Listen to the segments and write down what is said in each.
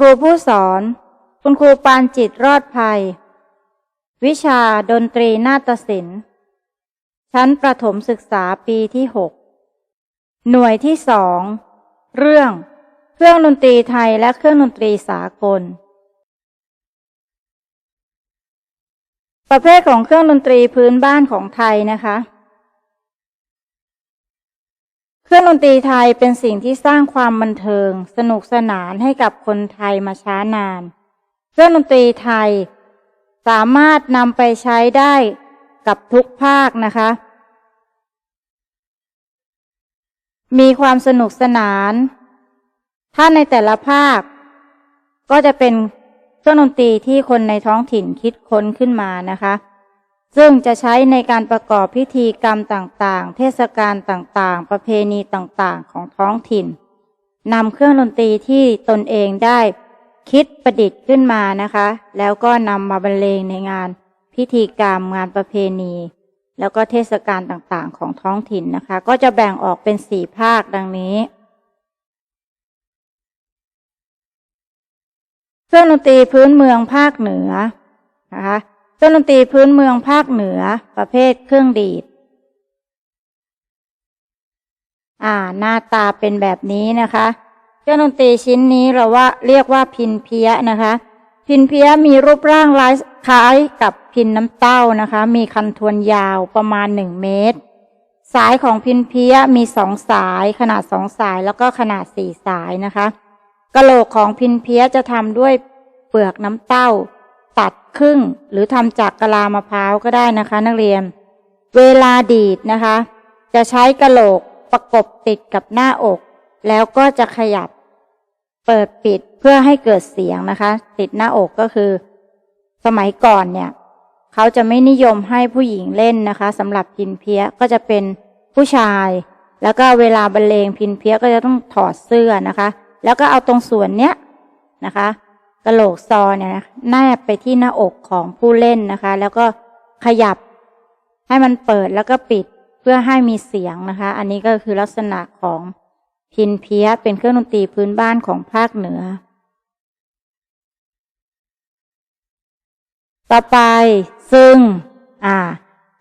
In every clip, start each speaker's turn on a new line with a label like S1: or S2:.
S1: ครูผู้สอน คุณครูปานจิตรอดภัย วิชาดนตรีนาฏศิลป์ ชั้นประถมศึกษาปีที่หกหน่วยที่สองเรื่องเครื่องดนตรีไทยและเครื่องดนตรีสากล ประเภทของเครื่องดนตรีพื้นบ้านของไทยนะคะ เครื่องดนตรีไทยเป็นสิ่งที่สร้างความบันเทิง สนุกสนานให้กับคนไทยมาช้านาน เครื่องดนตรีไทย สามารถนำไปใช้ได้กับทุกภาคนะคะ มีความสนุกสนาน ถ้าในแต่ละภาค ก็จะเป็นเครื่องดนตรีที่คนในท้องถิ่นคิดค้นขึ้นมานะคะ ซึ่งจะใช้ในการประกอบพิธีกรรมต่างๆ เทศกาลต่างๆ ประเพณีต่างๆ ของท้องถิ่นนำเครื่องดนตรีที่ตนเองได้คิดประดิษฐ์ขึ้นมานะคะ แล้วก็นำมาบรรเลงในงานพิธีกรรมงานประเพณี แล้วก็เทศกาลต่างๆ ของท้องถิ่นนะคะ ก็จะแบ่งออกเป็นสี่ภาคดังนี้ เครื่องดนตรีพื้นเมืองภาคเหนือนะคะ เครื่องดนตรีพื้นเมืองภาคเหนือ ประเภทเครื่องดีด อ่า หน้าตาเป็นแบบนี้นะคะ เครื่องดนตรีชิ้นนี้เราว่าเรียกว่าพินเพียนะคะ พินเพียมีรูปร่างลายคล้ายกับพินน้ำเต้านะคะ มีคันทวนยาวประมาณหนึ่งเมตร สายของพินเพียมีสองสาย ขนาดสองสายแล้วก็ขนาดสี่สายนะคะกะโหลกของพินเพียจะทำด้วยเปลือกน้ำเต้า ตัดครึ่ง หรือทำจากกะลามะพร้าวก็ได้นะคะ นักเรียน เวลาดีดนะคะ จะใช้กระโหลกประกบติดกับหน้าอก แล้วก็จะขยับ เปิดปิดเพื่อให้เกิดเสียงนะคะ ติดหน้าอกก็คือ สมัยก่อนเนี่ย เขาจะไม่นิยมให้ผู้หญิงเล่นนะคะสำหรับพินเพี้ยก็จะเป็นผู้ชาย แล้วก็เวลาบรรเลงพินเพี้ยก็จะต้องถอดเสื้อนะคะ แล้วก็เอาตรงส่วนเนี้ยนะคะ กระโหลกซอเนี่ยนะแนบไปที่หน้าอกของผู้เล่นนะคะ แล้วก็ขยับให้มันเปิดแล้วก็ปิดเพื่อให้มีเสียงนะคะ อันนี้ก็คือลักษณะของพินเพี้ยเป็นเครื่องดนตรีพื้นบ้านของภาคเหนือ ต่อไปซึ่ง อ่า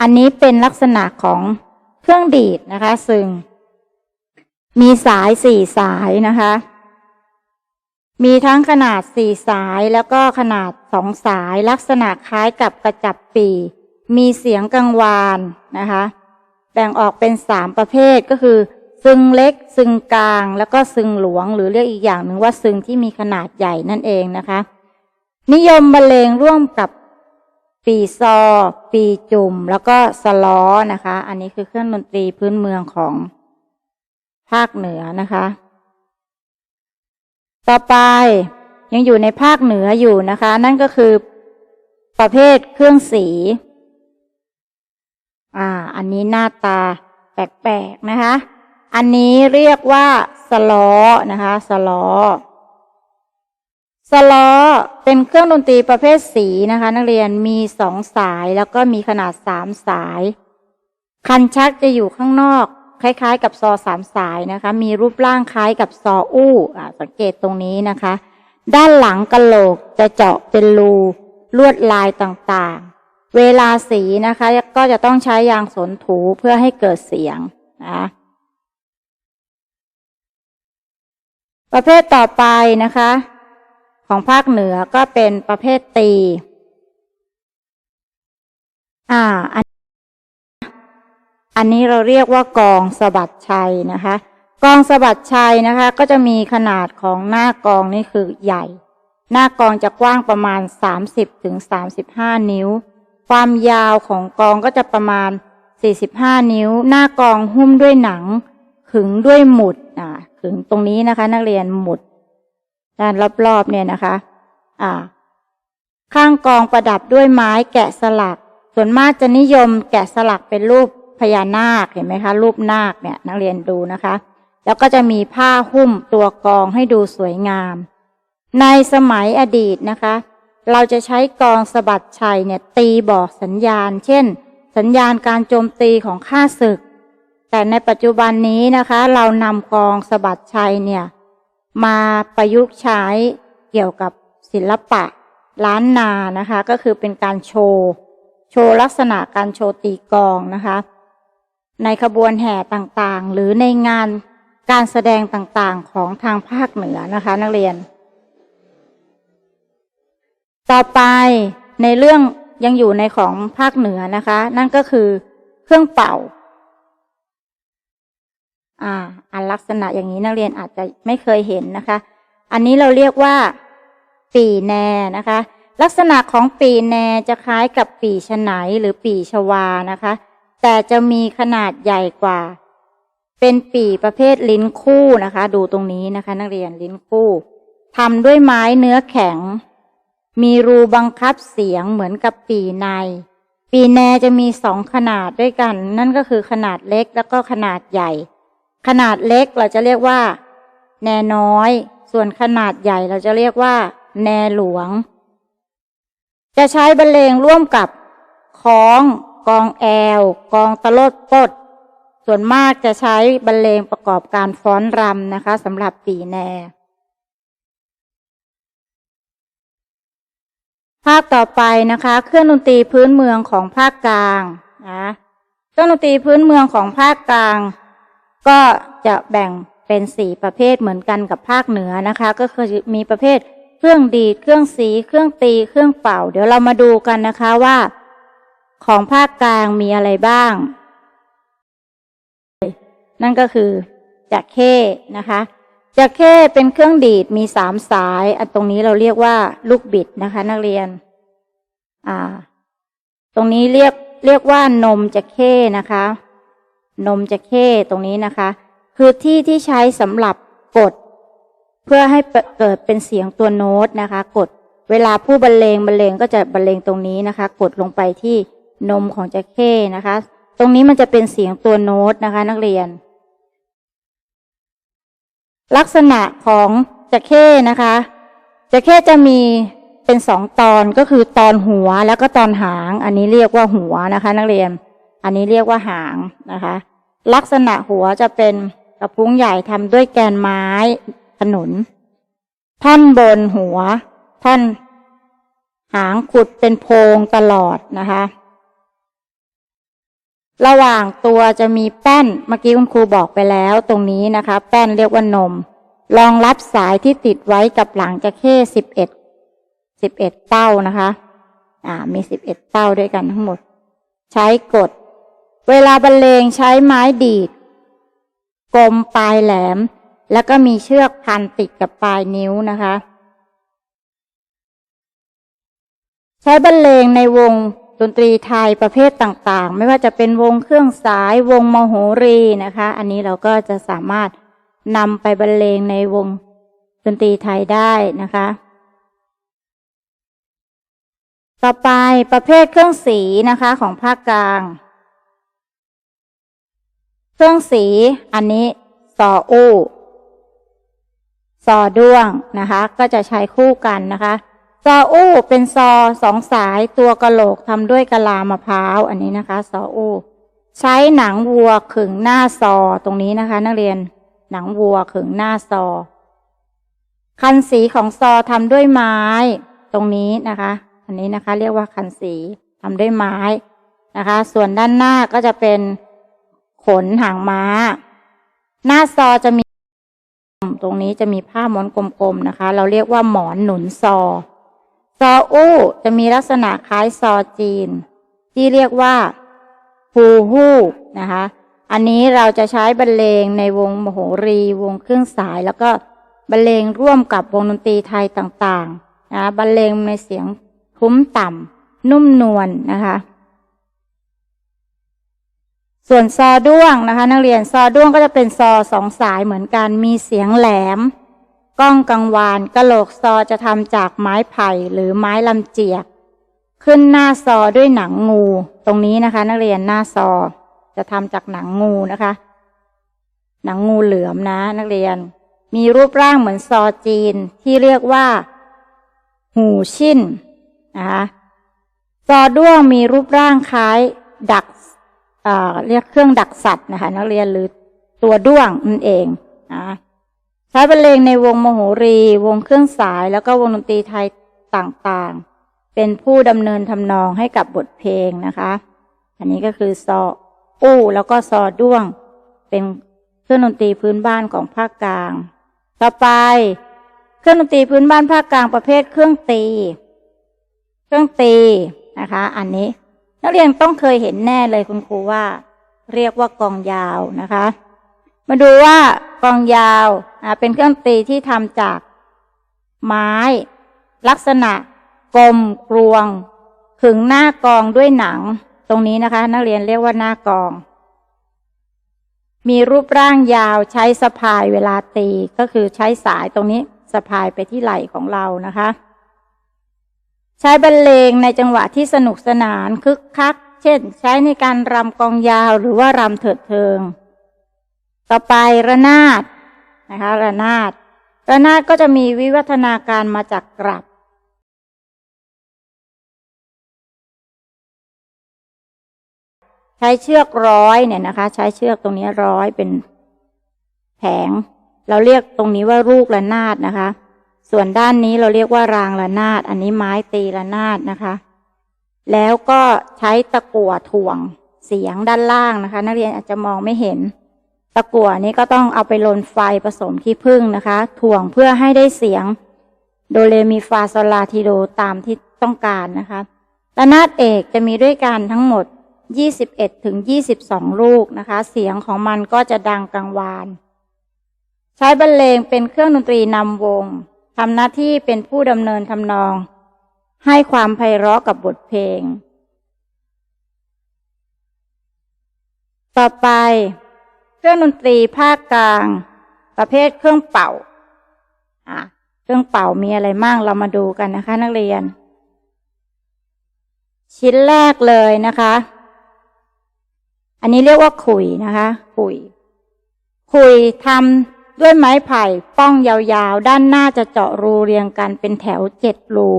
S1: อันนี้เป็นลักษณะของเครื่องดีดนะคะ ซึ่ง มีสายสี่สายนะคะ มีทั้งขนาดสี่สายแล้วก็ขนาดสองสายลักษณะคล้ายกับกระจับปี มีเสียงกังวานนะคะ แบ่งออกเป็นสามประเภทก็คือ ซึงเล็ก ซึงกลาง แล้วก็ซึงหลวง หรือเรียกอีกอย่างหนึ่งว่าซึงที่มีขนาดใหญ่นั่นเองนะคะ นิยมบรรเลงร่วมกับปีซอ ปีจุ่ม แล้วก็สล้อนะคะ อันนี้คือเครื่องดนตรีพื้นเมืองของภาคเหนือนะคะ ต่อไปยังอยู่ในภาคเหนืออยู่นะคะ นั่นก็คือประเภทเครื่องสี อ่า อันนี้หน้าตาแปลกๆนะคะ อันนี้เรียกว่าสล้อนะคะสล้อสล้อเป็นเครื่องดนตรีประเภทสีนะคะ นักเรียนมีสองสายแล้วก็มีขนาดสามสาย คันชักจะอยู่ข้างนอก คล้ายๆ กับซอสามสายนะคะ มีรูปร่างคล้ายกับซออู้อ่สังเกตตรงนี้นะคะ ด้านหลังกะโหลกจะเจาะเป็นรูลวดลายต่างๆ เวลาสีนะคะก็จะต้องใช้ยางสนถูเพื่อให้เกิดเสียงนะประเภทต่อไปนะคะ ของภาคเหนือก็เป็นประเภทตี อ่า อัน อันนี้เราเรียกว่ากองสะบัดชัยนะคะ กองสะบัดชัยนะคะ ก็จะมีขนาดของหน้ากองนี่คือใหญ่ หน้ากองจะกว้างประมาณสามสิบถึงสามสิบห้านิ้ว ความยาวของกองก็จะประมาณสี่สิบห้านิ้ว หน้ากองหุ้มด้วยหนัง ขึงด้วยหมุดอ่าขึงตรงนี้นะคะ นักเรียนหมุดด้านรอบๆเนี่ยนะคะ อ่า ข้างกองประดับด้วยไม้แกะสลัก ส่วนมากจะนิยมแกะสลักเป็นรูป พญานาคเห็นไหมคะ รูปนาคเนี่ยนักเรียนดูนะคะ แล้วก็จะมีผ้าหุ้มตัวกองให้ดูสวยงาม ในสมัยอดีตนะคะ เราจะใช้กองสะบัดชัยเนี่ยตีบอกสัญญาณ เช่น สัญญาณการโจมตีของข้าศึก แต่ในปัจจุบันนี้นะคะ เรานำกองสะบัดชัยเนี่ยมาประยุกต์ใช้เกี่ยวกับศิลปะล้านนานะคะ ก็คือเป็นการโชว์ โชว์ลักษณะการโชว์ตีกองนะคะ ในขบวนแห่ต่างๆ หรือในงานการแสดงต่างๆของทางภาคเหนือนะคะนักเรียน ต่อไปในเรื่องยังอยู่ในของภาคเหนือนะคะ นั่นก็คือเครื่องเป่า อ่า อันลักษณะอย่างนี้นักเรียนอาจจะไม่เคยเห็นนะคะ อันนี้เราเรียกว่า ปีแนนะคะ ลักษณะของปีแนจะคล้ายกับปีฉไนหรือปีชวานะคะ แต่จะมีขนาดใหญ่กว่า เป็นปีประเภทลิ้นคู่นะคะ ดูตรงนี้นะคะ นักเรียนลิ้นคู่ทำด้วยไม้เนื้อแข็ง มีรูบังคับเสียงเหมือนกับปีใน ปีแนจะมีสองขนาดด้วยกัน นั่นก็คือขนาดเล็กแล้วก็ขนาดใหญ่ ขนาดเล็กเราจะเรียกว่า แนน้อย ส่วนขนาดใหญ่เราจะเรียกว่า แนหลวง จะใช้บรรเลงร่วมกับค้อง กองแอล กองตะลดปด ส่วนมากจะใช้บรรเลงประกอบการฟ้อนรำนะคะสำหรับปีแนภาคต่อไปนะคะ เครื่องดนตรีพื้นเมืองของภาคกลางนะเครื่องดนตรีพื้นเมืองของภาคกลาง ก็จะแบ่งเป็นสี่ประเภทเหมือนกันกับภาคเหนือนะคะ ก็คือมีประเภท เครื่องดีดเครื่องสี เครื่องตี เครื่องเป่า เดี๋ยวเรามาดูกันนะคะว่า ของภาคกลางมีอะไรบ้าง นั่นก็คือจักเข้นะคะจักเข้เป็นเครื่องดีดมีสามสาย อันตรงนี้เราเรียกว่าลูกบิดนะคะ นักเรียน อ่า ตรงนี้เรียกเรียกว่านมจักเข้นะคะ นมจักเข้ตรงนี้นะคะ คือที่ที่ใช้สำหรับกด เพื่อให้เกิดเป็นเสียงตัวโน้ตนะคะ กดเวลาผู้บรรเลงบรรเลงก็จะบรรเลงตรงนี้นะคะ กดลงไปที่ นมของจักเข้นะคะ ตรงนี้มันจะเป็นเสียงตัวโน้ตนะคะ นักเรียน ลักษณะของจักเข้นะคะจักเข้จะมีเป็นสองตอนก็คือตอนหัวแล้วก็ตอนหาง อันนี้เรียกว่าหัวนะคะ นักเรียน อันนี้เรียกว่าหางนะคะ ลักษณะหัวจะเป็นกระพุ้งใหญ่ทำด้วยแกนไม้ขนุน ท่อนบนหัว ท่อนหางขุดเป็นโพรงตลอดนะคะ ระหว่างตัวจะมีแป้นเมื่อกี้คุณครูบอกไปแล้วตรงนี้นะคะ แป้นเรียกว่านม รองรับสายที่ติดไว้กับหลังจะเข้สิบเอ็ดสิบเอ็ดเต้านะคะ อ่า มีสิบเอ็ดเต้าด้วยกันทั้งหมด ใช้กด เวลาบรรเลงใช้ไม้ดีดกลมปลายแหลม แล้วก็มีเชือกพันติดกับปลายนิ้วนะคะ ใช้บรรเลงในวง ดนตรีไทยประเภทต่างๆ ไม่ว่าจะเป็นวงเครื่องสายวงมโหรีนะคะ อันนี้เราก็จะสามารถนำไปบรรเลงในวงดนตรีไทยได้นะคะ ต่อไปประเภทเครื่องสีนะคะของภาคกลาง เครื่องสีอันนี้ซออู้ซอด้วงนะคะ ก็จะใช้คู่กันนะคะ ซออู้เป็นซอสองสายตัวกะโหลกทำด้วยกะลามะพร้าวอันนี้นะคะซออู้ใช้หนังวัวขึงหน้าซอตรงนี้นะคะ นักเรียนหนังวัวขึงหน้าซอ คันสีของซอทำด้วยไม้ ตรงนี้นะคะ อันนี้นะคะ เรียกว่าคันสีทำด้วยไม้นะคะ ส่วนด้านหน้าก็จะเป็นขนหางม้า หน้าซอจะมี ตรงนี้จะมีผ้าม้วนกลมๆนะคะ เราเรียกว่าหมอนหนุนซอ ซออู้จะมีลักษณะคล้ายซอจีน ที่เรียกว่าฮูฮู้นะคะ อันนี้เราจะใช้บรรเลงในวงมโหรี วงเครื่องสาย แล้วก็บรรเลงร่วมกับวงดนตรีไทยต่างๆนะบรรเลงในเสียงทุ้มต่ำนุ่มนวลนนะคะ ส่วนซอด้วงนะคะ นักเรียนซอด้วงก็จะเป็นซอสองสายเหมือนกัน มีเสียงแหลม ก้องกังวานกะโหลกซอจะทำจากไม้ไผ่หรือไม้ลำเจียก ขึ้นหน้าซอด้วยหนังงู ตรงนี้นะคะ นักเรียนหน้าซอ จะทำจากหนังงูนะคะ หนังงูเหลือมนะ นักเรียน มีรูปร่างเหมือนซอจีนที่เรียกว่า หูชิ่นนะคะซอด้วงมีรูปร่างคล้ายดักเรียกเครื่องดักสัตว์นะคะ นักเรียนหรือตัวด้วงนั่นเองนะ ใช้บรรเลงในวงมโหรี วงเครื่องสายแล้วก็วงดนตรีไทยต่างๆ เป็นผู้ดำเนินทำนองให้กับบทเพลงนะคะ อันนี้ก็คือซออู้แล้วก็ซอด้วง เป็นเครื่องดนตรีพื้นบ้านของภาคกลาง ต่อไป เครื่องดนตรีพื้นบ้านภาคกลางประเภทเครื่องตี เครื่องตีนะคะ อันนี้นักเรียนต้องเคยเห็นแน่เลยคุณครูว่า เรียกว่ากองยาวนะคะ มาดูว่า กองยาวเป็นเครื่องตีที่ทำจากไม้ ลักษณะ กลมกลวง ขึงหน้ากองด้วยหนัง ตรงนี้นะคะ นักเรียนเรียกว่าหน้ากอง มีรูปร่างยาวใช้สะพายเวลาตีก็คือใช้สายตรงนี้สะพายไปที่ไหล่ของเรานะคะ ใช้บรรเลงในจังหวะที่สนุกสนานคึกคัก เช่น ใช้ในการรำกองยาวหรือว่ารำเถิดเทิง ต่อไประนาดนะคะระนาดระนาดก็จะมีวิวัฒนาการมาจากกลับใช้เชือกร้อยเนี่ยนะคะ ใช้เชือกตรงนี้ร้อยเป็นแผง เราเรียกตรงนี้ว่าลูกระนาดนะคะ ส่วนด้านนี้เราเรียกว่ารางระนาด อันนี้ไม้ตีระนาดนะคะ แล้วก็ใช้ตะกั่วถ่วงเสียงด้านล่างนะคะ นักเรียนอาจจะมองไม่เห็น ตะกั่วนี้ก็ต้องเอาไปลนไฟผสมขี้ผึ้งนะคะ ถ่วงเพื่อให้ได้เสียง โดเรมีฟาโซลาทีโดตามที่ต้องการนะคะระนาดเอกจะมีด้วยกันทั้งหมด 21ถึง22 ลูกนะคะ เสียงของมันก็จะดังกังวาน ใช้บรรเลงเป็นเครื่องดนตรีนำวงทำหน้าที่เป็นผู้ดำเนินทำนอง ให้ความไพเราะกับบทเพลง ต่อไป เครื่องดนตรีภาคกลาง ประเภทเครื่องเป่าอะเครื่องเป่ามีอะไรมั่งเรามาดูกันนะคะ นักเรียน ชิ้นแรกเลยนะคะ อันนี้เรียกว่าขุยนะคะขุยขุยทำด้วยไม้ไผ่ป้องยาวๆ ด้านหน้าจะเจาะรูเรียงกันเป็นแถวเจ็ดรู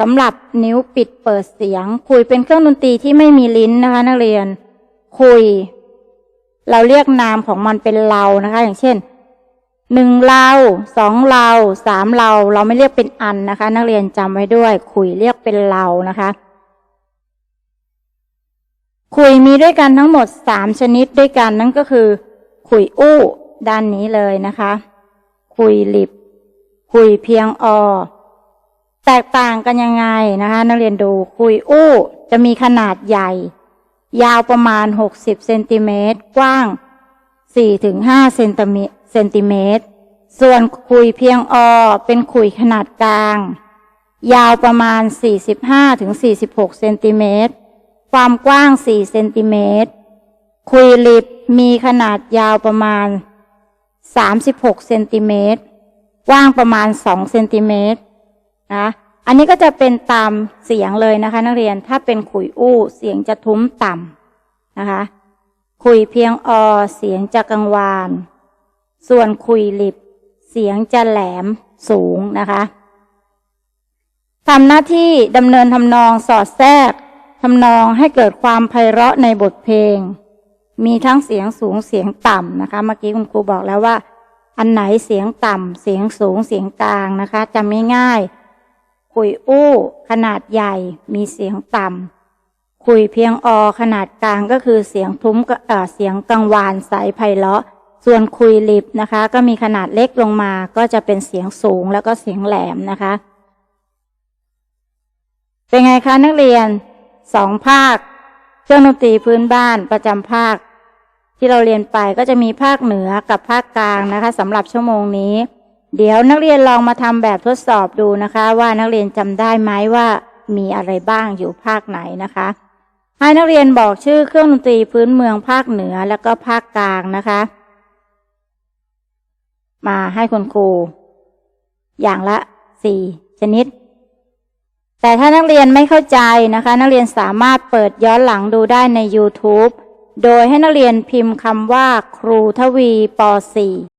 S1: สำหรับนิ้วปิดเปิดเสียงขุยเป็นเครื่องดนตรีที่ไม่มีลิ้นนะคะ นักเรียนขุย เราเรียกนามของมันเป็นเรานะคะ อย่างเช่นหนึ่งเราสองเราสามเรา เราไม่เรียกเป็นอันนะคะ นักเรียนจำไว้ด้วยขุยเรียกเป็นเรานะคะขุยมีด้วยกันทั้งหมดสามชนิดด้วยกันนั่นก็คือขุยอู้ด้านนี้เลยนะคะขุยหลิบขุยเพียงอแตกต่างกันยังไงนะคะ นักเรียนดูขุยอู้จะมีขนาดใหญ่ ยาวประมาณหกสิบเซนติเมตรกว้างสี่ถึงห้าเซนติเมตรเซนติเมตร ส่วนขุยเพียงอเป็นขุยขนาดกลาง ยาวประมาณ 45ถึง46เซนติเมตร ความกว้าง 4 เซนติเมตร คุยลิบมีขนาดยาวประมาณ 36เซนติเมตรกว้างประมาณ 2 เซนติเมตรนะ อันนี้ก็จะเป็นตามเสียงเลยนะคะ นักเรียนถ้าเป็นขุยอู้เสียงจะทุ้มต่ำนะคะคุยเพียงอเสียงจะกังวาน ส่วนคุยหลิบ เสียงจะแหลมสูงนะคะทำหน้าที่ดำเนินทำนองสอดแทรกทำนองให้เกิดความไพเราะในบทเพลง มีทั้งเสียงสูงเสียงต่ำนะคะ เมื่อกี้คุณครูบอกแล้วว่า อันไหนเสียงต่ำเสียงสูงเสียงกลางนะคะจำง่าย คุยอู้ ขนาดใหญ่มีเสียงต่ำคุยเพียงอขนาดกลางก็คือเสียงทุ้มเสียงกังวานใสไพเราะ ส่วนคุยลิบนะคะ ก็มีขนาดเล็กลงมาก็จะเป็นเสียงสูงแล้วก็เสียงแหลมนะคะ เป็นไงคะนักเรียนสองภาค เครื่องดนตรีพื้นบ้านประจำภาค ที่เราเรียนไปก็จะมีภาคเหนือกับภาคกลางนะคะสำหรับชั่วโมงนี้ เดี๋ยวนักเรียนลองมาทำแบบทดสอบดูนะคะ ว่านักเรียนจำได้ไหมว่ามีอะไรบ้างอยู่ภาคไหนนะคะ ให้นักเรียนบอกชื่อเครื่องดนตรีพื้นเมืองภาคเหนือแล้วก็ภาคกลางนะคะ มาให้คุณครู อย่างละสี่ชนิด แต่ถ้านักเรียนไม่เข้าใจนะคะ นักเรียนสามารถเปิดย้อนหลังดูได้ใน YouTube โดยให้นักเรียนพิมพ์คำว่า ครูทวีป .4